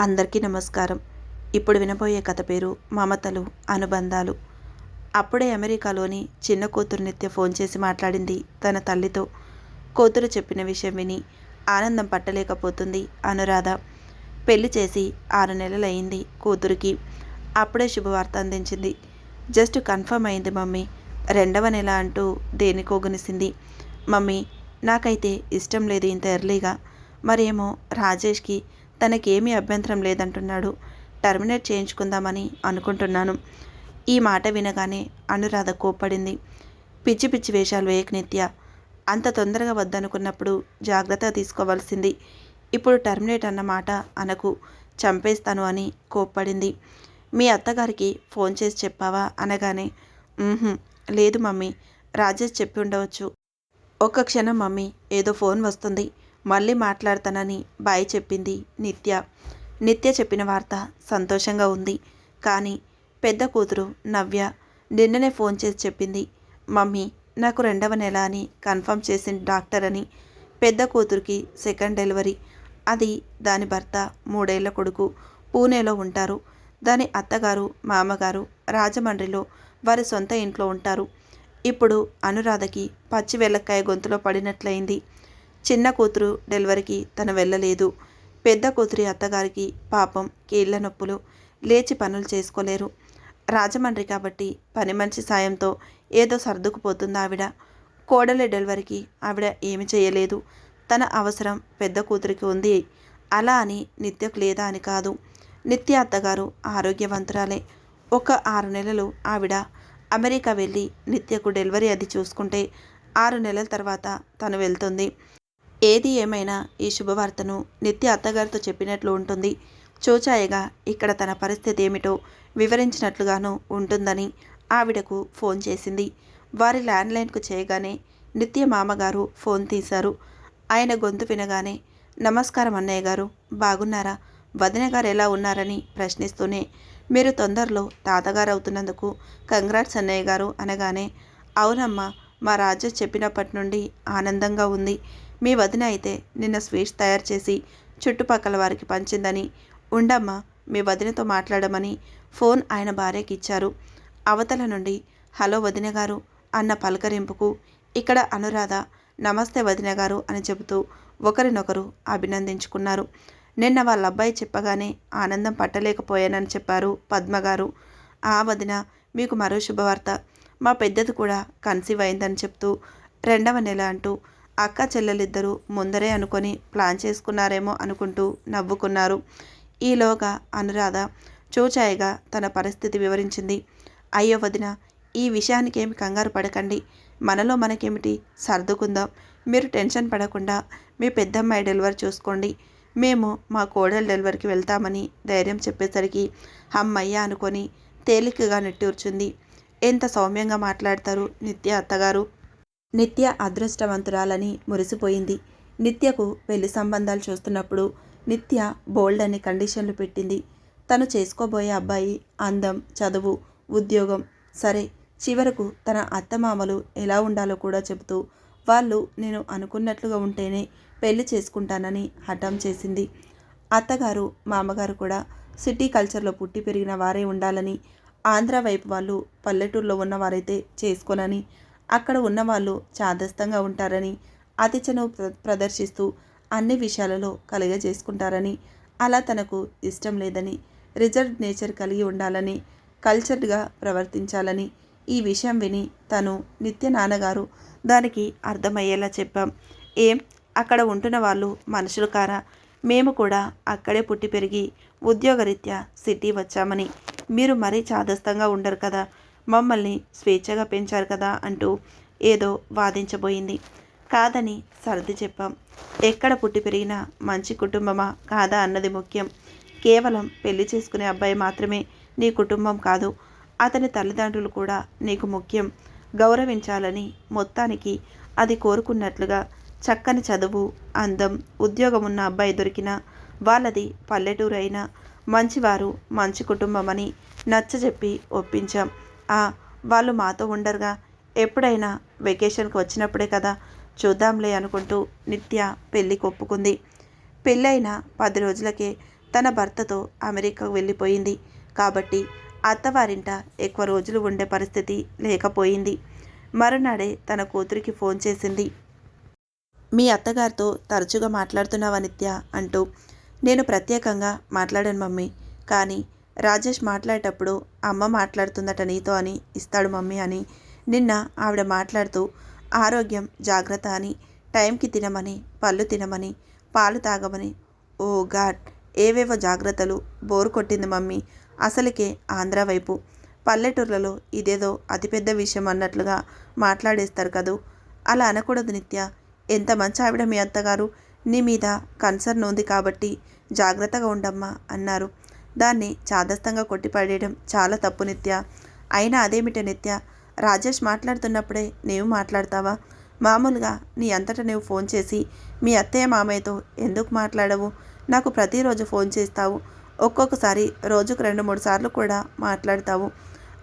అందరికీ నమస్కారం. ఇప్పుడు వినబోయే కథ పేరు మమతలు అనుబంధాలు. అప్పుడే అమెరికాలోని చిన్న కూతురు నిత్య ఫోన్ చేసి మాట్లాడింది తన తల్లితో. కూతురు చెప్పిన విషయం విని ఆనందం పట్టలేకపోతుంది అనురాధ. పెళ్ళి చేసి ఆరు నెలలయ్యింది కూతురికి. అప్పుడే శుభవార్త అందించింది. జస్ట్ కన్ఫర్మ్ అయింది మమ్మీ. రెండవ నెల అంటూ దేనికోగునిసింది. మమ్మీ నాకైతే ఇష్టం లేదు ఇంత ఎర్లీగా. మరేమో రాజేష్కి తనకేమీ అభ్యంతరం లేదంటున్నాడు. టర్మినేట్ చేయించుకుందామని అనుకుంటున్నాను. ఈ మాట వినగానే అనురాధ కోప్పడింది. పిచ్చి పిచ్చి వేషాలు వేయక నిత్య. అంత తొందరగా వద్దనుకున్నప్పుడు జాగ్రత్త తీసుకోవాల్సింది. ఇప్పుడు టర్మినేట్ అన్న మాట అనకు. చంపేస్తాను అని కోప్పడింది. మీ అత్తగారికి ఫోన్ చేసి చెప్పావా? అనగానే లేదు మమ్మీ. రాజేష్ చెప్పి ఉండవచ్చు. ఒక్క క్షణం మమ్మీ ఏదో ఫోన్ వస్తుంది. మళ్ళీ మాట్లాడతానని బాయ్ చెప్పింది నిత్య. నిత్య చెప్పిన వార్త సంతోషంగా ఉంది. కానీ పెద్ద కూతురు నవ్య నిన్ననే ఫోన్ చేసి చెప్పింది మమ్మీ నాకు రెండవ నెల అని కన్ఫర్మ్ చేసిన డాక్టర్ అని. పెద్ద కూతురికి సెకండ్ డెలివరీ. అది దాని భర్త మూడేళ్ళ కొడుకు పూణేలో ఉంటారు. దాని అత్తగారు మామగారు రాజమండ్రిలో వారి సొంత ఇంట్లో ఉంటారు. ఇప్పుడు అనురాధకి పచ్చి వెల్లక్కాయ గొంతులో పడినట్లయింది. చిన్న కూతురు డెలివరీకి తను వెళ్ళలేదు. పెద్ద కూతురి అత్తగారికి పాపం కీళ్ళ నొప్పులు. లేచి పనులు చేసుకోలేరు. రాజమండ్రి కాబట్టి పని మనిషి సాయంతో ఏదో సర్దుకుపోతుంది ఆవిడ కోడలి డెలివరీకి ఆవిడ ఏమి చేయలేదు. తన అవసరం పెద్ద కూతురికి ఉంది. అలా అని నిత్యకు లేదా అని కాదు. నిత్య అత్తగారు ఆరోగ్యవంతురాలే. ఒక ఆరు నెలలు ఆవిడ అమెరికా వెళ్ళి నిత్యకు డెలివరీ అది చూసుకుంటే ఆరు నెలల తర్వాత తను వెళ్తుంది. ఏది ఏమైనా ఈ శుభవార్తను నిత్య అత్తగారితో చెప్పినట్లు ఉంటుంది. చూచాయగా ఇక్కడ తన పరిస్థితి ఏమిటో వివరించినట్లుగాను ఉంటుందని ఆవిడకు ఫోన్ చేసింది. వారి ల్యాండ్లైన్కు చేయగానే నిత్య మామగారు ఫోన్ తీశారు. ఆయన గొంతు వినగానే నమస్కారం అన్నయ్య గారు బాగున్నారా? వదిన గారు ఎలా ఉన్నారని ప్రశ్నిస్తూనే మీరు తొందరలో తాతగారు అవుతున్నందుకు కంగ్రాట్స్ అన్నయ్య గారు అనగానే అవునమ్మా మా రాజు చెప్పినప్పటి నుండి ఆనందంగా ఉంది. మీ వదిన అయితే నిన్న స్వీట్స్ తయారు చేసి చుట్టుపక్కల వారికి పంచిందని ఉండమ్మా మీ వదినతో మాట్లాడమని ఫోన్ ఆయన భార్యకి ఇచ్చారు. అవతల నుండి హలో వదిన గారు అన్న పలకరింపుకు ఇక్కడ అనురాధ నమస్తే వదిన గారు అని చెబుతూ ఒకరినొకరు అభినందించుకున్నారు. నిన్న వాళ్ళ అబ్బాయి చెప్పగానే ఆనందం పట్టలేకపోయానని చెప్పారు పద్మగారు ఆ వదిన మీకు మరో శుభవార్త. మా పెద్దది కూడా కన్సీవ్ అయిందని చెప్తూ రెండవ నెల అంటూ అక్క చెల్లెలిద్దరూ ముందరే అనుకొని ప్లాన్ చేసుకున్నారేమో అనుకుంటూ నవ్వుకున్నారు. ఈలోగా అనురాధ చూచాయిగా తన పరిస్థితి వివరించింది. అయ్యో వదిన ఈ విషయానికి ఏమి కంగారు పడకండి. మనలో మనకేమిటి సర్దుకుందాం. మీరు టెన్షన్ పడకుండా మీ పెద్దమ్మాయి డెలివరీ చూసుకోండి. మేము మా కోడలు డెలివరీకి వెళ్తామని ధైర్యం చెప్పేసరికి అమ్మయ్య అనుకొని తేలికగా నెట్టూర్చుంది. ఎంత సౌమ్యంగా మాట్లాడతారు నిత్య అత్తగారు? నిత్య అదృష్టవంతురాలని మురిసిపోయింది. నిత్యకు పెళ్ళి సంబంధాలు చూస్తున్నప్పుడు నిత్య బోల్డ్ అనే కండిషన్లు పెట్టింది. తను చేసుకోబోయే అబ్బాయి అందం చదువు ఉద్యోగం సరే చివరకు తన అత్తమామలు ఎలా ఉండాలో కూడా చెబుతూ వాళ్ళు నేను అనుకున్నట్లుగా ఉంటేనే పెళ్ళి చేసుకుంటానని హఠం చేసింది. అత్తగారు మామగారు కూడా సిటీ కల్చర్లో పుట్టి పెరిగిన వారే ఉండాలని ఆంధ్ర వైపు వాళ్ళు పల్లెటూరులో ఉన్నవారైతే చేసుకోనని అక్కడ ఉన్నవాళ్ళు చాదస్తంగా ఉంటారని అతిచను ప్ర ప్రదర్శిస్తూ అన్ని విషయాలలో కలుగజేసుకుంటారని అలా తనకు ఇష్టం లేదని రిజర్వ్ నేచర్ కలిగి ఉండాలని కల్చర్డ్గా ప్రవర్తించాలని ఈ విషయం విని తను నిత్య నాన్నగారు దానికి అర్థమయ్యేలా చెప్పాం. ఏం? అక్కడ ఉంటున్న వాళ్ళు మనుషులు కారా? మేము కూడా అక్కడే పుట్టి పెరిగి ఉద్యోగరీత్యా సిటీ వచ్చామని. మీరు మరీ చాదస్తంగా ఉండరు కదా. మమ్మల్ని స్వేచ్ఛగా పెంచారు కదా అంటూ ఏదో వాదించబోయింది. కాదని సర్ది చెప్పాం. ఎక్కడ పుట్టి పెరిగినా మంచి కుటుంబమా కాదా అన్నది ముఖ్యం. కేవలం పెళ్ళి చేసుకునే అబ్బాయి మాత్రమే నీ కుటుంబం కాదు అతని తల్లిదండ్రులు కూడా నీకు ముఖ్యం. గౌరవించాలని మొత్తానికి అది కోరుకున్నట్లుగా చక్కని చదువు అందం ఉద్యోగం ఉన్న అబ్బాయి దొరికినా వాళ్ళది పల్లెటూరు అయినా మంచివారు మంచి కుటుంబం అని నచ్చజెప్పి ఒప్పించాం. వాళ్ళు మాతో ఉండరుగా. ఎప్పుడైనా వెకేషన్కి వచ్చినప్పుడే కదా చూద్దాంలే అనుకుంటూ నిత్య పెళ్ళి కొప్పుకుంది పెళ్ళైన పది రోజులకే తన భర్తతో అమెరికాకు వెళ్ళిపోయింది. కాబట్టి అత్తవారింట ఎక్కువ రోజులు ఉండే పరిస్థితి లేకపోయింది. మరునాడే తన కూతురికి ఫోన్ చేసింది. మీ అత్తగారితో తరచుగా మాట్లాడుతున్నావా నిత్య అంటూ. నేను ప్రత్యేకంగా మాట్లాడాను మమ్మీ. కానీ రాజేష్ మాట్లాడేటప్పుడు అమ్మ మాట్లాడుతుందట నీతో అని ఇస్తాడు మమ్మీ అని. నిన్న ఆవిడ మాట్లాడుతూ ఆరోగ్యం జాగ్రత్త అని టైంకి తినమని పళ్ళు తినమని పాలు తాగమని. ఓ గాడ్ ఏవేవో జాగ్రత్తలు బోరు కొట్టింది మమ్మీ. అసలుకే ఆంధ్ర వైపు. పల్లెటూర్లలో ఇదేదో అతిపెద్ద విషయం అన్నట్లుగా మాట్లాడేస్తారు కదూ. అలా అనకూడదు నిత్య. ఎంత మంచి ఆవిడ మీ అత్తగారు. నీ మీద కన్సర్న్ ఉంది కాబట్టి జాగ్రత్తగా ఉండమ్మా అన్నారు. దాన్ని చాదస్తంగా కొట్టిపడేయడం చాలా తప్పు నిత్య. అయినా అదేమిటి నిత్య? రాజేష్ మాట్లాడుతున్నప్పుడే నీవు మాట్లాడతావా? మామూలుగా నీ అంతటా నువ్వు ఫోన్ చేసి మీ అత్తయ్య మామయ్యతో ఎందుకు మాట్లాడవు? నాకు ప్రతిరోజు ఫోన్ చేస్తావు. ఒక్కొక్కసారి రోజుకు రెండు మూడు సార్లు కూడా మాట్లాడతావు.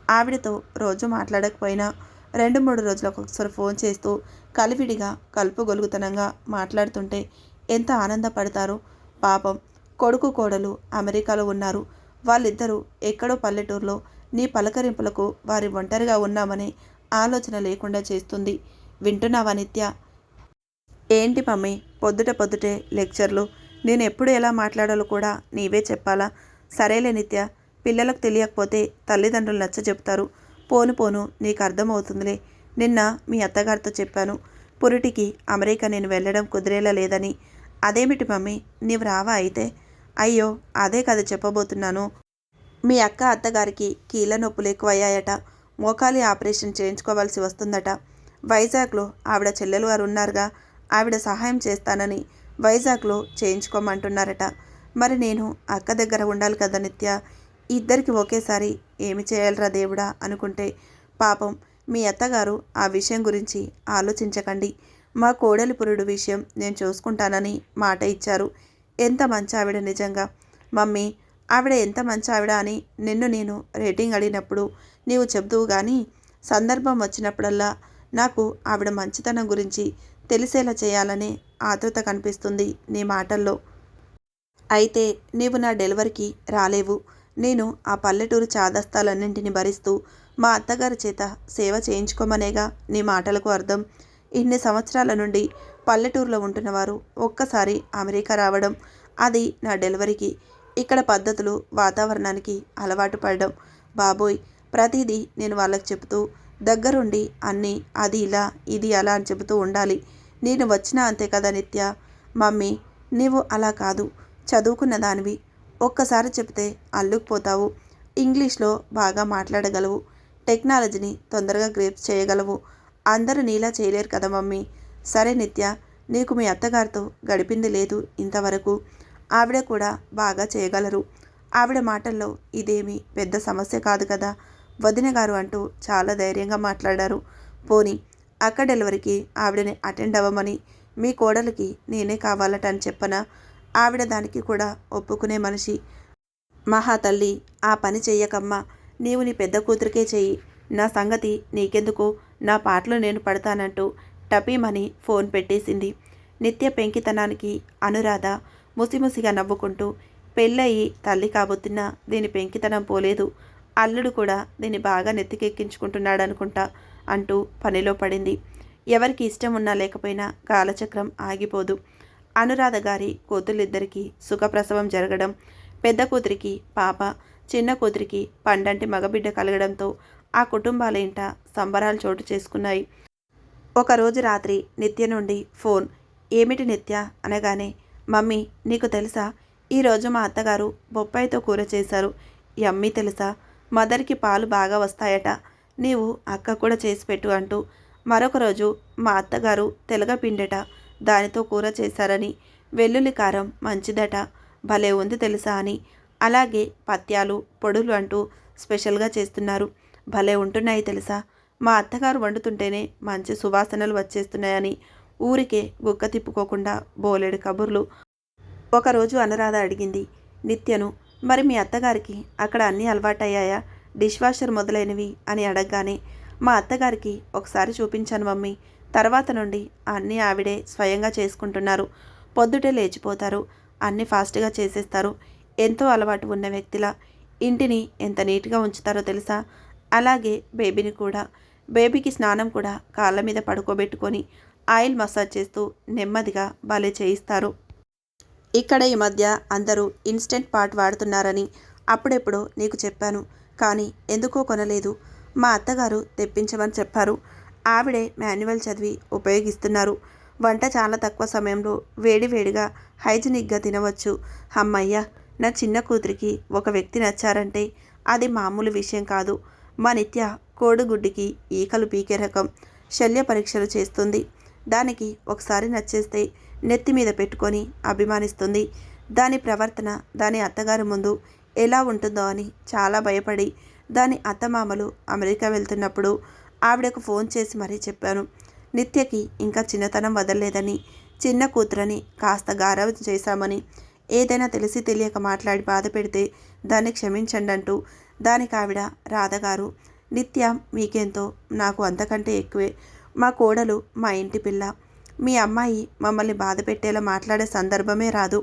ఆవిడతో రోజు మాట్లాడకపోయినా రెండు మూడు రోజులకు ఒకసారి ఫోన్ చేస్తూ కలివిడిగా కలుపుగొలుగుతనంగా మాట్లాడుతుంటే ఎంత ఆనందపడతారు. పాపం కొడుకు కోడలు అమెరికాలో ఉన్నారు. వాళ్ళిద్దరూ ఎక్కడో పల్లెటూరులో నీ పలకరింపులకు వారి ఒంటరిగా ఉన్నామని ఆలోచన లేకుండా చేస్తుంది. వింటున్నావా నిత్య? ఏంటి మమ్మీ? పొద్దుట పొద్దుటే లెక్చర్లు. నేను ఎప్పుడు ఎలా మాట్లాడాలో కూడా నీవే చెప్పాలా? సరేలే నిత్య. పిల్లలకు తెలియకపోతే తల్లిదండ్రులు నచ్చ చెప్తారు. పోను పోను నీకు అర్థమవుతుందిలే. నిన్న మీ అత్తగారితో చెప్పాను. పురిటికి అమెరికా నేను వెళ్ళడం కుదిరేలా లేదని. అదేమిటి మమ్మీ? నీవు రావా అయితే? అయ్యో అదే కదా చెప్పబోతున్నాను. మీ అక్క అత్తగారికి కీళ్ళ నొప్పులు ఎక్కువయ్యాయట. మోకాలి ఆపరేషన్ చేయించుకోవాల్సి వస్తుందట. వైజాగ్లో ఆవిడ చెల్లెలు వారు ఉన్నారుగా ఆవిడ సహాయం చేస్తానని వైజాగ్లో చేయించుకోమంటున్నారట. మరి నేను అక్క దగ్గర ఉండాలి కదా నిత్య? ఇద్దరికి ఒకేసారి ఏమి చేయాలరా దేవుడా అనుకుంటే పాపం మీ అత్తగారు ఆ విషయం గురించి ఆలోచించకండి. మా కోడలి పురుడు విషయం నేను చూసుకుంటానని మాట ఇచ్చారు. ఎంత మంచి ఆవిడ నిజంగా? మమ్మీ ఆవిడ ఎంత మంచి ఆవిడ అని నిన్ను నేను రేటింగ్ అడిగినప్పుడు నీవు చెబుతువు కానీ సందర్భం వచ్చినప్పుడల్లా నాకు ఆవిడ మంచితనం గురించి తెలిసేలా చేయాలనే ఆతృత కనిపిస్తుంది నీ మాటల్లో. అయితే నీవు నా డెలివరీకి రాలేవు. నేను ఆ పల్లెటూరు చాదస్తాలన్నింటిని భరిస్తూ మా అత్తగారి చేత సేవ చేయించుకోమనేగా నీ మాటలకు అర్థం. ఇన్ని సంవత్సరాల నుండి పల్లెటూరులో ఉంటున్నవారు ఒక్కసారి అమెరికా రావడం అది నా డెలివరీకి ఇక్కడ పద్ధతులు వాతావరణానికి అలవాటు పడడం. బాబోయ్ ప్రతిదీ నేను వాళ్ళకి చెబుతూ దగ్గరుండి అన్నీ అది ఇలా ఇది అలా అని చెబుతూ ఉండాలి. నేను వచ్చినా అంతే కదా నిత్య? మమ్మీ నీవు అలా కాదు చదువుకున్న దానివి. ఒక్కసారి చెప్తే అల్లుకుపోతావు. ఇంగ్లీష్లో బాగా మాట్లాడగలవు. టెక్నాలజీని తొందరగా గ్రేప్స్ చేయగలవు. అందరూ నీలా చేయలేరు కదా మమ్మీ? సరే నిత్య నీకు మీ అత్తగారితో గడిపింది లేదు ఇంతవరకు. ఆవిడ కూడా బాగా చేయగలరు. ఆవిడ మాటల్లో ఇదేమీ పెద్ద సమస్య కాదు కదా? వదిన గారు అంటూ చాలా ధైర్యంగా మాట్లాడారు. పోని అక్క డెలివరీకి ఆవిడని అటెండ్ అవ్వమని మీ కోడలికి నేనే కావాలట అని చెప్పనా? ఆవిడ దానికి కూడా ఒప్పుకునే మనిషి. మహా తల్లి ఆ పని చెయ్యకమ్మా. నీవు నీ పెద్ద కూతురికే చెయ్యి. నా సంగతి నీకెందుకు? నా పాటలు నేను పడతానంటూ టపీమని ఫోన్ పెట్టేసింది. నిత్య పెంకితనానికి అనురాధ ముసిముసిగా నవ్వుకుంటూ పెళ్ళయి తల్లి కాబోతున్నా దీని పెంకితనం పోలేదు. అల్లుడు కూడా దీన్ని బాగా నెత్తికెక్కించుకుంటున్నాడు అనుకుంటా అంటూ పనిలో పడింది. ఎవరికి ఇష్టం ఉన్నా లేకపోయినా కాలచక్రం ఆగిపోదు. అనురాధ గారి కూతుళ్ళిద్దరికీ సుఖప్రసవం జరగడం పెద్ద కూతురికి పాప చిన్న కూతురికి పండంటి మగబిడ్డ కలగడంతో ఆ కుటుంబాల ఇంట సంబరాలు చోటు చేసుకున్నాయి. ఒకరోజు రాత్రి నిత్య నుండి ఫోన్. ఏమిటి నిత్య? అనగానే మమ్మీ నీకు తెలుసా? ఈరోజు మా అత్తగారు బొప్పాయితో కూర చేశారు. యమ్మీ తెలుసా? మదర్కి పాలు బాగా వస్తాయట. నీవు అక్క కూడా చేసి పెట్టు అంటూ మరొక రోజు మా అత్తగారు తెలగపిండట దానితో కూర చేశారని వెల్లుల్లి కారం మంచిదట. భలే ఉంది తెలుసా అని. అలాగే పత్యాలు పొడులు అంటూ స్పెషల్గా చేస్తున్నారు. భలే ఉంటున్నాయి తెలుసా? మా అత్తగారు వండుతుంటేనే మంచి సువాసనలు వచ్చేస్తున్నాయని ఊరికే గుక్క తిప్పుకోకుండా బోలెడు కబుర్లు. ఒకరోజు అనురాధ అడిగింది నిత్యను మరి మీ అత్తగారికి అక్కడ అన్నీ అలవాటయ్యాయా? డిష్ వాషర్ మొదలైనవి? అని అడగగానే మా అత్తగారికి ఒకసారి చూపించాను మమ్మీ. తర్వాత నుండి అన్నీ ఆవిడే స్వయంగా చేసుకుంటున్నారు. పొద్దుటే లేచిపోతారు అన్నీ ఫాస్ట్గా చేసేస్తారు. ఎంతో అలవాటు ఉన్న వ్యక్తిలా. ఇంటిని ఎంత నీట్గా ఉంచుతారో తెలుసా? అలాగే బేబీని కూడా. బేబీకి స్నానం కూడా కాళ్ళ మీద పడుకోబెట్టుకొని ఆయిల్ మసాజ్ చేస్తూ నెమ్మదిగా భలే చేయిస్తారు. ఇక్కడ ఈ మధ్య అందరూ ఇన్స్టెంట్ పాట్ వాడుతున్నారని అప్పుడెప్పుడు నీకు చెప్పాను. కానీ ఎందుకో కొనలేదు. మా అత్తగారు తెప్పించమని చెప్పారు. ఆవిడే మాన్యువల్ చదివి ఉపయోగిస్తున్నారు. వంట చాలా తక్కువ సమయంలో వేడివేడిగా హైజీనిక్గా తినవచ్చు. అమ్మయ్య నా చిన్న కూతురికి ఒక వ్యక్తి నచ్చారంటే అది మామూలు విషయం కాదు. మా నిత్య కోడిగుడ్డికి ఈకలు పీకే రకం శల్య పరీక్షలు చేస్తుంది. దానికి ఒకసారి నచ్చేస్తే నెత్తి మీద పెట్టుకొని అభిమానిస్తుంది. దాని ప్రవర్తన దాని అత్తగారి ముందు ఎలా ఉంటుందో అని చాలా భయపడి దాని అత్తమామలు అమెరికా వెళ్తున్నప్పుడు ఆవిడకు ఫోన్ చేసి మరీ చెప్పాను. నిత్యకి ఇంకా చిన్నతనం వదలలేదని చిన్న కూతురని కాస్త గారవం చేశామని ఏదైనా తెలిసి తెలియక మాట్లాడి బాధ పెడితే దాన్ని క్షమించండి అంటూ దానికి ఆవిడ రాధగారు నిత్య మీకెంతో నాకు అంతకంటే ఎక్కువే. మా కోడలు మా ఇంటి పిల్ల. మీ అమ్మాయి మమ్మల్ని బాధ పెట్టేలా మాట్లాడే సందర్భమే రాదు.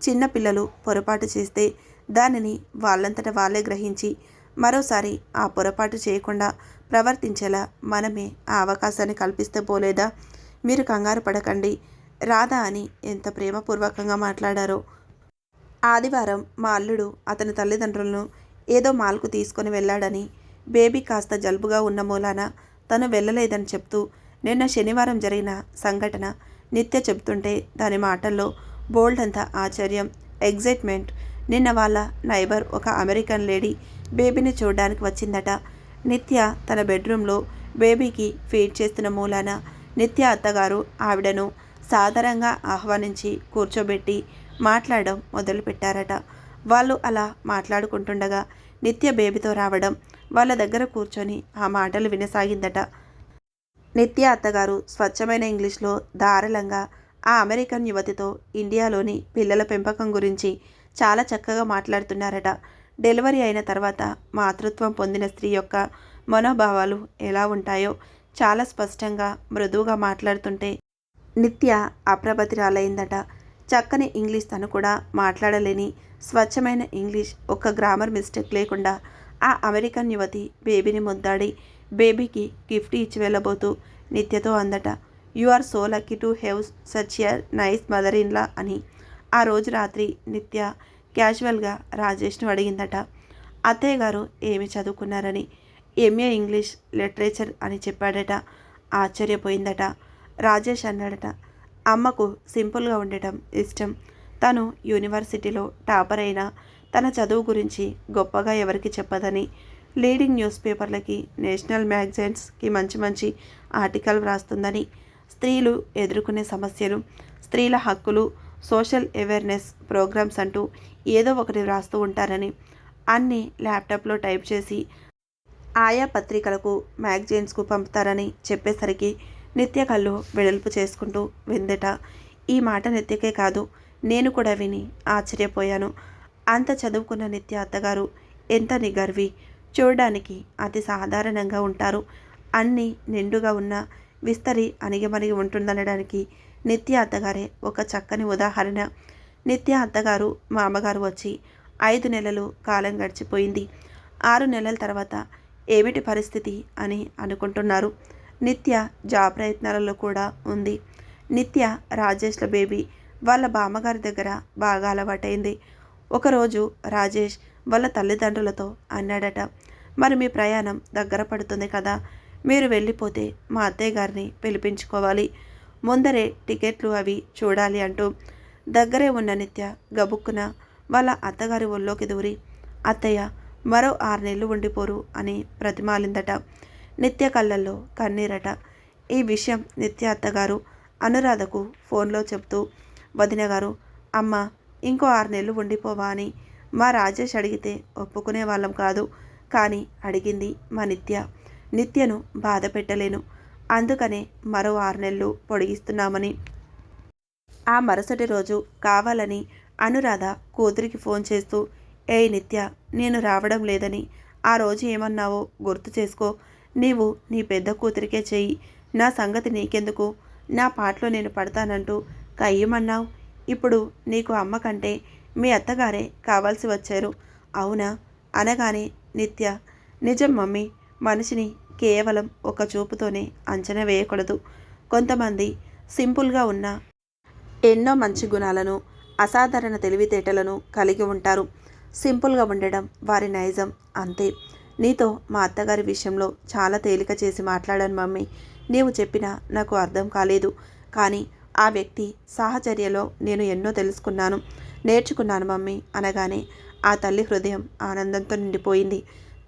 చిన్న పిల్లలు పొరపాటు చేస్తే దానిని వాళ్ళంతట వాళ్ళే గ్రహించి మరోసారి ఆ పొరపాటు చేయకుండా ప్రవర్తించేలా మనమే ఆ అవకాశాన్ని కల్పిస్తే పోలేదా? మీరు కంగారు పడకండి. రాధా అని ఎంత ప్రేమపూర్వకంగా మాట్లాడారో. ఆదివారం మా అల్లుడు అతని తల్లిదండ్రులను ఏదో మాల్కు తీసుకొని వెళ్ళాడని బేబీ కాస్త జలుబుగా ఉన్న మూలాన తను వెళ్ళలేదని చెప్తూ నిన్న శనివారం జరిగిన సంఘటన నిత్య చెబుతుంటే దాని మాటల్లో బోల్డ్ అంత ఆశ్చర్యం ఎగ్జైట్మెంట్. నిన్న వాళ్ళ నైబర్ ఒక అమెరికన్ లేడీ బేబీని చూడడానికి వచ్చిందట. నిత్య తన బెడ్రూమ్లో బేబీకి ఫీడ్ చేస్తున్న మూలాన నిత్య అత్తగారు ఆవిడను సాధారణంగా ఆహ్వానించి కూర్చోబెట్టి మాట్లాడడం మొదలుపెట్టారట. వాళ్ళు అలా మాట్లాడుకుంటుండగా నిత్య బేబీతో రావడం వాళ్ళ దగ్గర కూర్చొని ఆ మాటలు వినసాగిందట. నిత్య అత్తగారు స్వచ్ఛమైన ఇంగ్లీష్లో ధారాళంగా ఆ అమెరికన్ యువతితో ఇండియాలోని పిల్లల పెంపకం గురించి చాలా చక్కగా మాట్లాడుతున్నారట. డెలివరీ అయిన తర్వాత మాతృత్వం పొందిన స్త్రీ యొక్క మనోభావాలు ఎలా ఉంటాయో చాలా స్పష్టంగా మృదువుగా మాట్లాడుతుంటే నిత్య అప్రభతిరాలైందట. చక్కని ఇంగ్లీష్ తను కూడా మాట్లాడలేని స్వచ్ఛమైన ఇంగ్లీష్ ఒక్క గ్రామర్ మిస్టేక్ లేకుండా ఆ అమెరికన్ యువతి బేబీని ముద్దాడి బేబీకి గిఫ్ట్ ఇచ్చి వెళ్ళబోతూ నిత్యతో అందట you are so lucky to have such your nice mother in law అని. ఆ రోజు రాత్రి నిత్య క్యాజువల్గా రాజేష్ను అడిగిందట అత్తయ్య గారు ఏమి చదువుకున్నారని? ఎంఏ ఇంగ్లీష్ లిటరేచర్ అని చెప్పాడట ఆశ్చర్యపోయిందట. రాజేష్ అన్నాడట అమ్మకు సింపుల్గా ఉండటం ఇష్టం. తను యూనివర్సిటీలో టాపర్ అయినా తన చదువు గురించి గొప్పగా ఎవరికి చెప్పదని లీడింగ్ న్యూస్ పేపర్లకి నేషనల్ మ్యాగజైన్స్కి మంచి మంచి ఆర్టికల్ వ్రాస్తుందని స్త్రీలు ఎదుర్కొనే సమస్యలు స్త్రీల హక్కులు సోషల్ అవేర్నెస్ ప్రోగ్రామ్స్ అంటూ ఏదో ఒకటి వ్రాస్తూ ఉంటారని అన్నీ ల్యాప్టాప్లో టైప్ చేసి ఆయా పత్రికలకు మ్యాగజైన్స్కు పంపుతారని చెప్పేసరికి నిత్య కళ్ళు వెడల్పు చేసుకుంటూ విందట ఈ మాట నిత్యకే కాదు నేను కూడా విని ఆశ్చర్యపోయాను. అంత చదువుకున్న నిత్య అత్తగారు ఎంత నిగర్వి చూడడానికి అతి సాధారణంగా ఉంటారు. అన్నీ నిండుగా ఉన్న విస్తరి అణిగిమణిగి ఉంటుందనడానికి నిత్య అత్తగారే ఒక చక్కని ఉదాహరణ. నిత్య అత్తగారు మా అమ్మగారు వచ్చి ఐదు నెలలు కాలం గడిచిపోయింది. ఆరు నెలల తర్వాత ఏమిటి పరిస్థితి అని అనుకుంటున్నారు. నిత్య జాబ్ ప్రయత్నాలలో కూడా ఉంది. నిత్య రాజేష్ల బేబీ వాళ్ళ బామ్మగారి దగ్గర బాగా అలవాటైంది. ఒకరోజు రాజేష్ వాళ్ళ తల్లిదండ్రులతో అన్నాడట మరి మీ ప్రయాణం దగ్గర పడుతుంది కదా మీరు వెళ్ళిపోతే మా అత్తయ్య గారిని పిలిపించుకోవాలి. ముందరే టికెట్లు అవి చూడాలి అంటూ దగ్గరే ఉన్న నిత్య గబుక్కున వాళ్ళ అత్తగారి ఒళ్ళోకి దూరి అత్తయ్య మరో ఆరు నెలలు ఉండిపోరు అని ప్రతిమాలిందట. నిత్య కళ్ళల్లో కన్నీరట. ఈ విషయం నిత్య అత్తగారు అనురాధకు ఫోన్లో చెప్తూ వదిన గారు అమ్మ ఇంకో ఆరు నెలలు ఉండిపోవా అని మా రాజేష్ అడిగితే ఒప్పుకునే వాళ్ళం కాదు. కానీ అడిగింది మా నిత్య. నిత్యను బాధ పెట్టలేను. అందుకనే మరో ఆరు నెలలు పొడిగిస్తున్నామని. ఆ మరుసటి రోజు కావాలని అనురాధ కూతురికి ఫోన్ చేస్తూ ఏ నిత్య నేను రావడం లేదని. ఆ రోజు ఏమన్నావో గుర్తు చేసుకో. నీవు నీ పెద్ద కూతురికే చెయ్యి. నా సంగతి నీకెందుకు? నా పాటలో నేను పడతానంటూ కయ్యమన్నావు. ఇప్పుడు నీకు అమ్మ కంటే మీ అత్తగారే కావాల్సి వచ్చారు. అవునా? అనగానే నిత్య నిజం మమ్మీ మనిషిని కేవలం ఒక చూపుతోనే అంచనా వేయకూడదు. కొంతమంది సింపుల్గా ఉన్న ఎన్నో మంచి గుణాలను అసాధారణ తెలివితేటలను కలిగి ఉంటారు. సింపుల్గా ఉండడం వారి నైజం అంతే. నీతో మా అత్తగారి విషయంలో చాలా తేలిక చేసి మాట్లాడాను మమ్మీ. నీవు చెప్పినా నాకు అర్థం కాలేదు. కానీ ఆ వ్యక్తి సాహచర్యలో నేను ఎన్నో తెలుసుకున్నాను. నేర్చుకున్నాను మమ్మీ అనగానే ఆ తల్లి హృదయం ఆనందంతో నిండిపోయింది.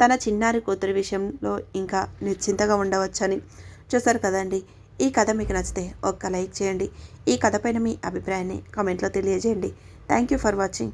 తన చిన్నారి కూతురి విషయంలో ఇంకా నిశ్చింతగా ఉండవచ్చని చూసారు కదండి. ఈ కథ మీకు నచ్చితే ఒక్క లైక్ చేయండి. ఈ కథ పైన మీ అభిప్రాయాన్ని కామెంట్లో తెలియజేయండి. Thank you for watching.